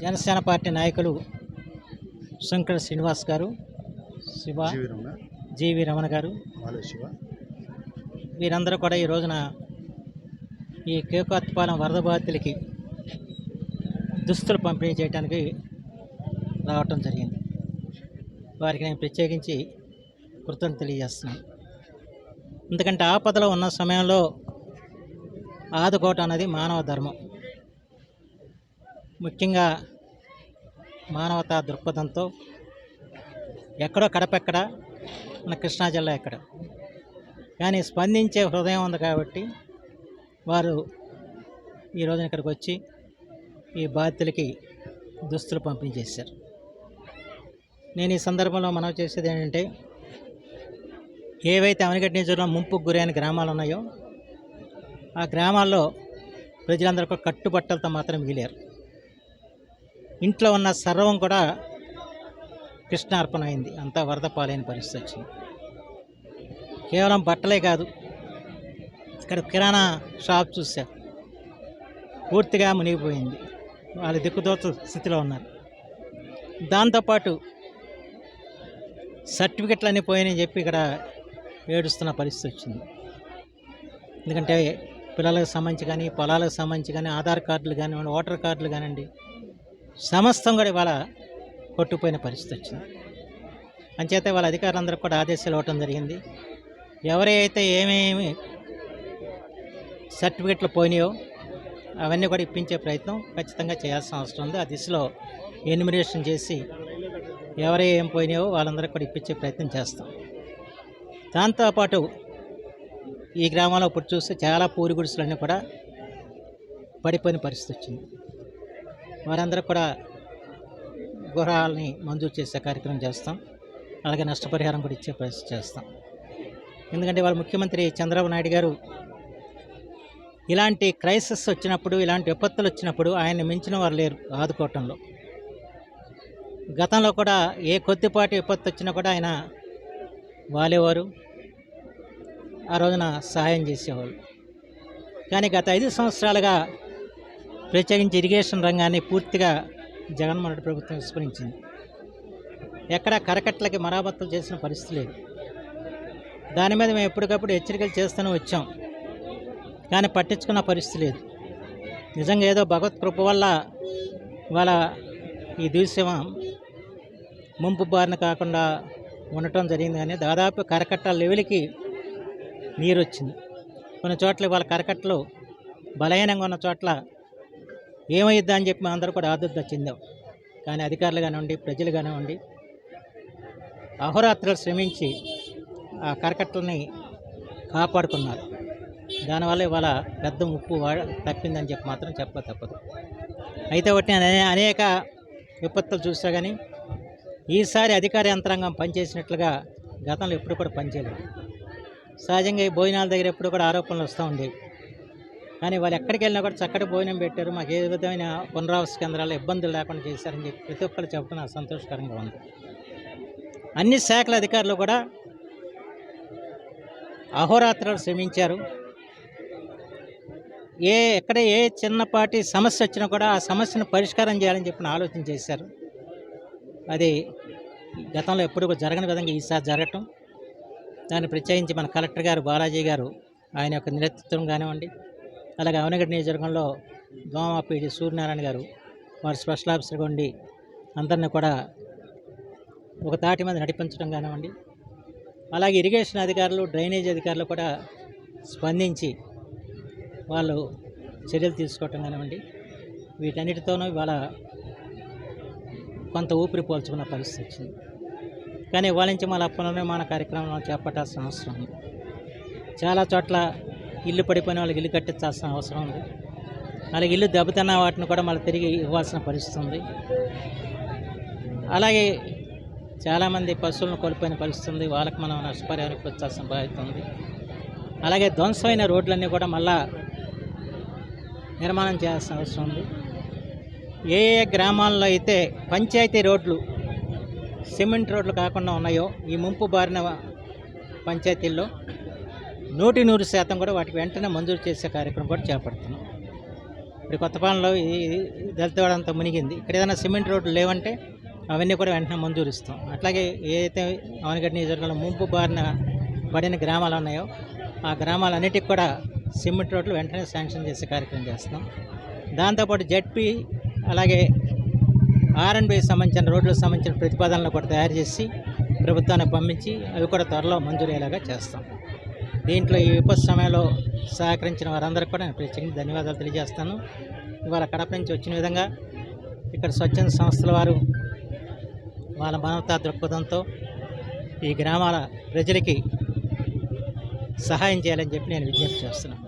Janasena party నాయకులు శంకర శ్రీనివాస్ గారు శివ జీవి రమణ. గారు. వీరందరూ కూడా ఈ రోజున ఈ కేకాత్పాలెం వరద బాధితులకి దుస్తులు పంపిణీ చేయడానికి రావటం జరిగింది. వారికి నేను ప్రత్యేకించి కృతజ్ఞతలు తెలియజేస్తున్నాను. ఎందుకంటే ఆపదలో ఉన్న సమయంలో ఆదుకోవటం అనేది మానవ ధర్మం. ముఖ్యంగా మానవతా దృక్పథంతో ఎక్కడో కడపెక్కడ మన కృష్ణా జిల్లా ఎక్కడ. కానీ స్పందించే హృదయం ఉంది కాబట్టి వారు ఈ రోజున ఇక్కడికి వచ్చి ఈ బాధితులకి దుస్తులు పంపిణీ చేశారు నేను ఈ సందర్భంలో మనం చేసేది ఏంటంటే ఏవైతే అవనిగడ్డ నియోజకవర్గంలో ముంపుకు గురైన గ్రామాలు ఉన్నాయో ఆ గ్రామాల్లో ప్రజలందరూ కట్టుబట్టలతో మాత్రం మిగిలేరు ఇంట్లో ఉన్న సర్వం కూడా కృష్ణార్పణ అయింది అంతా వరద పాలైన పరిస్థితి వచ్చింది. కేవలం బట్టలే కాదు ఇక్కడ కిరాణా షాప్ చూసా పూర్తిగా మునిగిపోయింది. వాళ్ళు దిక్కుదోచ స్థితిలో ఉన్నారు. దాంతోపాటు సర్టిఫికెట్లు అన్నీ పోయాయని చెప్పి ఇక్కడ ఏడుస్తున్న పరిస్థితి వచ్చింది. ఎందుకంటే పిల్లలకు సంబంధించి కానీ పొలాలకు సంబంధించి కానీ ఆధార్ కార్డులు కానివ్వండి ఓటర్ కార్డులు కానివ్వండి సమస్తం కూడా ఇవాళ కొట్టుపోయిన పరిస్థితి వచ్చింది. అంచేతే వాళ్ళ అధికారులందరూ కూడా ఆదేశాలు ఇవ్వటం జరిగింది. ఎవరైతే ఏమేమి సర్టిఫికెట్లు పోయినాయో అవన్నీ కూడా ఇప్పించే ప్రయత్నం ఖచ్చితంగా చేయాల్సిన అవసరం ఉంది. ఆ దిశలో ఎన్యుమినేషన్ చేసి ఎవరే ఏం పోయినాయో వాళ్ళందరూ కూడా ఇప్పించే ప్రయత్నం చేస్తాం. దాంతోపాటు ఈ గ్రామంలో ఇప్పుడు చూస్తే చాలా పూరి గుడిసెలన్నీ కూడా పడిపోయిన పరిస్థితి వచ్చింది. వారందరూ కూడా గృహాలని మంజూరు చేసే కార్యక్రమం చేస్తాం. అలాగే నష్టపరిహారం కూడా ఇచ్చే పరిస్థితి చేస్తాం. ఎందుకంటే వాళ్ళ ముఖ్యమంత్రి చంద్రబాబు నాయుడు గారు ఇలాంటి క్రైసిస్ వచ్చినప్పుడు ఇలాంటి విపత్తులు వచ్చినప్పుడు ఆయన్ని మించిన వారు లేరు ఆదుకోవటంలో. గతంలో కూడా ఏ కొద్దిపాటి విపత్తు వచ్చినా కూడా ఆయన వాలేవారు. ఆ రోజున సహాయం చేసేవాళ్ళు. కానీ గత ఐదు సంవత్సరాలుగా ప్రత్యేకించి ఇరిగేషన్ రంగాన్ని పూర్తిగా జగన్మోహన్ రెడ్డి ప్రభుత్వం విస్మరించింది. ఎక్కడ కరకట్లకి మరామతులు చేసిన పరిస్థితి లేదు. దాని మీద మేము ఎప్పటికప్పుడు హెచ్చరికలు చేస్తూనే వచ్చాం. కానీ పట్టించుకున్న పరిస్థితి లేదు. నిజంగా ఏదో భగవత్ కృప వల్ల వాళ్ళ ఈ దృశ్యం ముంపు బారిన కాకుండా ఉండటం జరిగింది కానీ దాదాపు కరకట్ట లెవెల్కి నీరు వచ్చింది కొన్ని చోట్ల వాళ్ళ కరకట్టలు బలహీనంగా ఉన్న చోట్ల ఏమైద్దా అని చెప్పి మేము అందరూ కూడా ఆదుర్ద చెందాం. కానీ అధికారులు కానివ్వండి ప్రజలు కానివ్వండి అహోరాత్రులు శ్రమించి ఆ కరకట్టలని కాపాడుకున్నారు. దానివల్ల ఇవాళ పెద్ద ముప్పు వాడ తప్పిందని చెప్పి మాత్రం చెప్ప తప్పదు. అయితే ఒకటి అనే- అనేక విపత్తులు చూసా కానీ ఈసారి అధికార యంత్రాంగం పనిచేసినట్లుగా గతంలో ఎప్పుడు కూడా పనిచేయలేదు. సహజంగా ఈ భోజనాల దగ్గర ఎప్పుడు కూడా ఆరోపణలు వస్తూ ఉండేవి. కానీ వాళ్ళు ఎక్కడికి వెళ్ళినా కూడా చక్కటి భోజనం పెట్టారు. మాకు ఏ విధమైన పునరావాస కేంద్రాల్లో ఇబ్బందులు లేకుండా చేశారని చెప్పి ప్రతి ఒక్కరు చెప్పడం నాకు సంతోషకరంగా ఉంది. అన్ని శాఖల అధికారులు కూడా అహోరాత్రాలు శ్రమించారు. ఏ ఎక్కడ ఏ చిన్నపాటి సమస్య వచ్చినా కూడా ఆ సమస్యను పరిష్కారం చేయాలని చెప్పిన ఆలోచన చేశారు. అది గతంలో ఎప్పుడు జరగని విధంగా ఈసారి జరగటం. దాన్ని ప్రత్యేకించి మన కలెక్టర్ గారు బాలాజీ గారు ఆయన యొక్క నేతృత్వం కానివ్వండి అలాగే అవనగడ్డ నియోజకవర్గంలో దోమపీడి సూర్యనారాయణ గారు వారు స్పెషల్ ఆఫీసర్గా ఉండి అందరిని కూడా ఒక తాటి మీద నడిపించడం కానివ్వండి అలాగే ఇరిగేషన్ అధికారులు డ్రైనేజ్ అధికారులు కూడా స్పందించి వాళ్ళు చర్యలు తీసుకోవటం కానివ్వండి వీటన్నిటితోనూ ఇవాళ కొంత ఊపిరి పోల్చుకున్న పరిస్థితి వచ్చింది. కానీ ఇవాళ నుంచి మళ్ళీ మన కార్యక్రమం చేపట్టాల్సిన అవసరం ఉంది. చాలా చోట్ల ఇల్లు పడిపోయిన వాళ్ళకి ఇల్లు కట్టించాల్సిన అవసరం ఉంది. అలాగే ఇల్లు దెబ్బతిన్న వాటిని కూడా మళ్ళీ తిరిగి ఇవ్వాల్సిన పరిస్థితి ఉంది. అలాగే చాలామంది పశువులను కోల్పోయిన పరిస్థితి ఉంది. వాళ్ళకి మనం నష్టపరిహారం ఇప్పించాల్సిన బాధ్యత ఉంది. అలాగే ధ్వంసమైన రోడ్లన్నీ కూడా మళ్ళా నిర్మాణం చేయాల్సిన అవసరం ఉంది. ఏ ఏ గ్రామాల్లో అయితే పంచాయతీ రోడ్లు సిమెంట్ రోడ్లు కాకుండా ఉన్నాయో ఈ ముంపు బారిన పంచాయతీల్లో నూటి నూరు శాతం కూడా వాటికి వెంటనే మంజూరు చేసే కార్యక్రమం కూడా చేపడుతున్నాం. ఇప్పుడు కొత్తపాలెంలో ఈ దళితవాడ అంతా మునిగింది. ఇక్కడ ఏదైనా సిమెంట్ రోడ్లు లేవంటే అవన్నీ కూడా వెంటనే మంజూరు ఇస్తాం అట్లాగే ఏదైతే అవనగడ్డ నియోజకవర్గంలో ముంపు బారిన పడిన గ్రామాలు ఉన్నాయో ఆ గ్రామాలన్నిటికి కూడా సిమెంట్ రోడ్లు వెంటనే శాంక్షన్ చేసే కార్యక్రమం చేస్తాం దాంతోపాటు జడ్పీ అలాగే ఆర్ఎండ్బి సంబంధించిన రోడ్లకు సంబంధించిన ప్రతిపాదనలు కూడా తయారు చేసి ప్రభుత్వానికి పంపించి అవి కూడా త్వరలో మంజూరయ్యేలాగా చేస్తాం. దీంట్లో ఈ విపత్తు సమయంలో సహకరించిన వారందరికీ కూడా నేను ప్రత్యేకంగా ధన్యవాదాలు తెలియజేస్తాను. ఇవాళ కడప నుంచి వచ్చిన విధంగా ఇక్కడ స్వచ్ఛంద సంస్థల వారు వాళ్ళ మానవతా దృక్పథంతో ఈ గ్రామాల ప్రజలకి సహాయం చేయాలని చెప్పి నేను విజ్ఞప్తి చేస్తున్నాను.